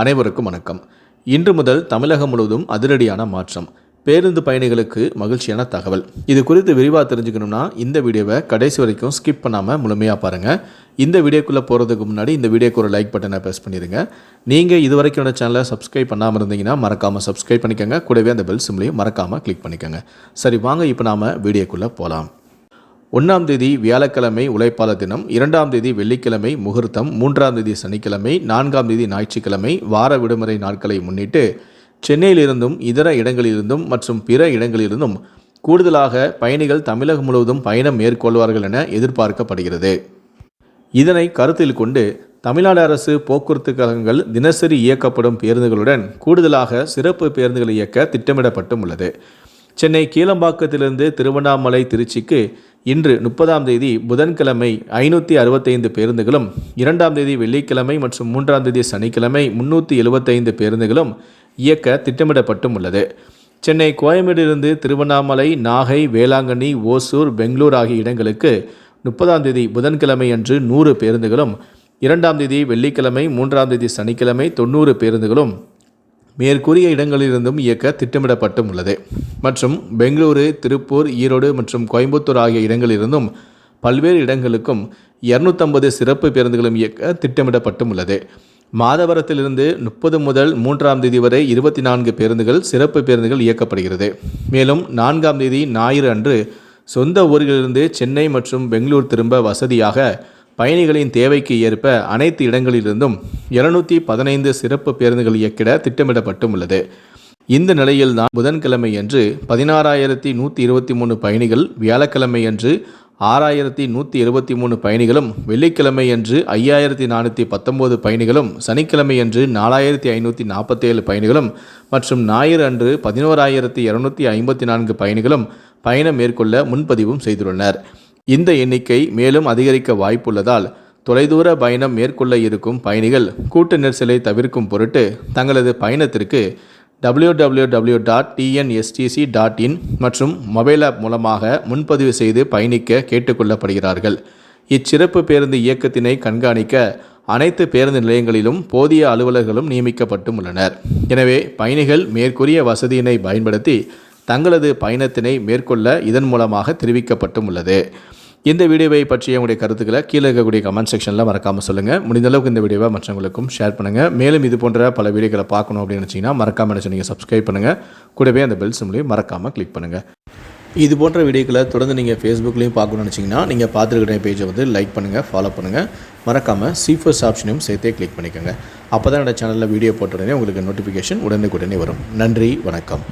அனைவருக்கும் வணக்கம். இன்று முதல் தமிழகம் முழுவதும் அதிரடியான மாற்றம். பேருந்து பயணிகளுக்கு மகிழ்ச்சியான தகவல். இது குறித்து விரிவாக தெரிஞ்சுக்கணும்னா இந்த வீடியோவை கடைசி வரைக்கும் ஸ்கிப் பண்ணாமல் முழுமையாக பாருங்கள் இந்த வீடியோக்குள்ளே போகிறதுக்கு முன்னாடி இந்த வீடியோக்கு ஒரு லைக் பட்டனை ப்ரெஸ் பண்ணிடுங்க நீங்கள் இது வரைக்கும் என்னோட சேனலை சப்ஸ்கிரைப் பண்ணாமல் இருந்தீங்கன்னா மறக்காமல் சப்ஸ்கிரைப் பண்ணிக்கோங்க. கூடவே அந்த பெல் சிம்லையும் மறக்காமல் கிளிக் பண்ணிக்கோங்க. சரி வாங்க இப்போ நாம் வீடியோக்குள்ளே போகலாம் ஒன்றாம் தேதி வியாழக்கிழமை உழைப்பாளர் தினம் இரண்டாம் தேதி வெள்ளிக்கிழமை முகூர்த்தம் மூன்றாம் தேதி சனிக்கிழமை நான்காம் தேதி ஞாயிற்றுக்கிழமை வார விடுமுறை நாட்களை முன்னிட்டு சென்னையிலிருந்தும் இதர இடங்களிலிருந்தும் மற்றும் பிற இடங்களிலிருந்தும் கூடுதலாக பயணிகள் தமிழகம் முழுவதும் பயணம் மேற்கொள்வார்கள் என எதிர்பார்க்கப்படுகிறது. இதனை கருத்தில் கொண்டு தமிழ்நாடு அரசு போக்குவரத்து கழகங்கள் தினசரி இயக்கப்படும் பேருந்துகளுடன் கூடுதலாக சிறப்பு பேருந்துகளை இயக்க திட்டமிடப்பட்டும் உள்ளது. சென்னை கீழம்பாக்கத்திலிருந்து திருவண்ணாமலை திருச்சிக்கு இன்று முப்பதாம் தேதி புதன்கிழமை ஐநூற்றி அறுபத்தைந்து பேருந்துகளும் இரண்டாம் தேதி வெள்ளிக்கிழமை மற்றும் மூன்றாம் தேதி சனிக்கிழமை முன்னூற்றி எழுபத்தைந்து பேருந்துகளும் இயக்க திட்டமிடப்பட்டும் உள்ளது. சென்னை கோயம்பேடிலிருந்து திருவண்ணாமலை நாகை வேளாங்கண்ணி ஓசூர் பெங்களூர் ஆகிய இடங்களுக்கு முப்பதாம் தேதி புதன்கிழமை அன்று நூறு பேருந்துகளும் இரண்டாம் தேதி வெள்ளிக்கிழமை மூன்றாம் தேதி சனிக்கிழமை தொண்ணூறு பேருந்துகளும் மேற்கூறிய இடங்களிலிருந்தும் இயக்க திட்டமிடப்பட்டும் உள்ளது. மற்றும் பெங்களூரு திருப்பூர் ஈரோடு மற்றும் கோயம்புத்தூர் ஆகிய இடங்களிலிருந்தும் பல்வேறு இடங்களுக்கும் இரநூத்தம்பது சிறப்பு பேருந்துகளும் இயக்க திட்டமிடப்பட்டும் உள்ளது. மாதவரத்திலிருந்து முப்பது முதல் மூன்றாம் தேதி வரை இருபத்தி நான்கு பேருந்துகள் சிறப்பு பேருந்துகள் இயக்கப்படுகிறது. மேலும் நான்காம் தேதி ஞாயிறு அன்று சொந்த ஊரிலிருந்து சென்னை மற்றும் பெங்களூர் திரும்ப வசதியாக பயணிகளின் தேவைக்கு ஏற்ப அனைத்து இடங்களிலிருந்தும் இருநூற்றி பதினைந்து சிறப்பு பேருந்துகள் இயக்கிட திட்டமிடப்பட்டும் உள்ளது. இந்த நிலையில் தான் புதன்கிழமை அன்று பதினாறாயிரத்தி நூற்றி இருபத்தி மூணு பயணிகள் வியாழக்கிழமை அன்று ஆறாயிரத்தி நூற்றி இருபத்தி மூணு பயணிகளும் வெள்ளிக்கிழமை அன்று ஐயாயிரத்தி நானூற்றி பத்தொம்போது பயணிகளும் சனிக்கிழமை அன்று நாலாயிரத்தி ஐநூற்றி நாற்பத்தேழு பயணிகளும் மற்றும் ஞாயிறு அன்று பதினோராயிரத்தி இரநூத்தி ஐம்பத்தி நான்கு பயணிகளும் பயணம் மேற்கொள்ள முன்பதிவும் செய்துள்ளனர். இந்த எண்ணிக்கை மேலும் அதிகரிக்க வாய்ப்புள்ளதால் தொலைதூர பயணம் மேற்கொள்ள இருக்கும் பயணிகள் கூட்ட நெரிசலை தவிர்க்கும் பொருட்டு தங்களது பயணத்திற்கு W W W dot TNSTC dot in மற்றும் மொபைல் ஆப் மூலமாக முன்பதிவு செய்து பயணிக்க கேட்டுக்கொள்ளப்படுகிறார்கள். இச்சிறப்பு பேருந்து இயக்கத்தினை கண்காணிக்க அனைத்து பேருந்து நிலையங்களிலும் போதிய அலுவலர்களும் நியமிக்கப்பட்டும் உள்ளனர் எனவே பயணிகள் மேற்கூறிய வசதியினை பயன்படுத்தி தங்களது பயணத்தினை மேற்கொள்ள இதன் மூலமாக தெரிவிக்கப்பட்டும் உள்ளது. இந்த வீடியோவை பற்றிய உங்களுடைய கருத்துக்களை கீழே இருக்கக்கூடிய கமெண்ட் செக்ஷனில் மறக்காமல் சொல்லுங்கள் முடிந்த அளவுக்கு இந்த வீடியோவை மற்றவங்களுக்கும் ஷேர் பண்ணுங்கள் மேலும் இது போன்ற பல வீடியோக்களை பார்க்கணும் அப்படின்னு நினச்சிங்கன்னா மறக்காமல் நினச்சி நீங்கள் சப்ஸ்கிரைப் பண்ணுங்கள் கூடவே அந்த பெல் சிம்லையும் மறக்காமல் கிளிக் பண்ணுங்கள் இது போன்ற வீடியோக்களை தொடர்ந்து நீங்கள் ஃபேஸ்புக்லேயும் பார்க்கணும்னு நினச்சிங்கன்னா நீங்கள் பார்த்துருக்கிற பேஜை வந்து லைக் பண்ணுங்கள் ஃபாலோ பண்ணுங்கள் மறக்காமல் சீஃபர்ஸ் ஆப்ஷனையும் சேர்த்தே கிளிக் பண்ணிக்கோங்க. அப்போ தான் என்னோடய சேனலில் வீடியோ போட்ட உடனே உங்களுக்கு நோட்டிஃபிகேஷன் உடனுக்குடனே வரும். நன்றி வணக்கம்.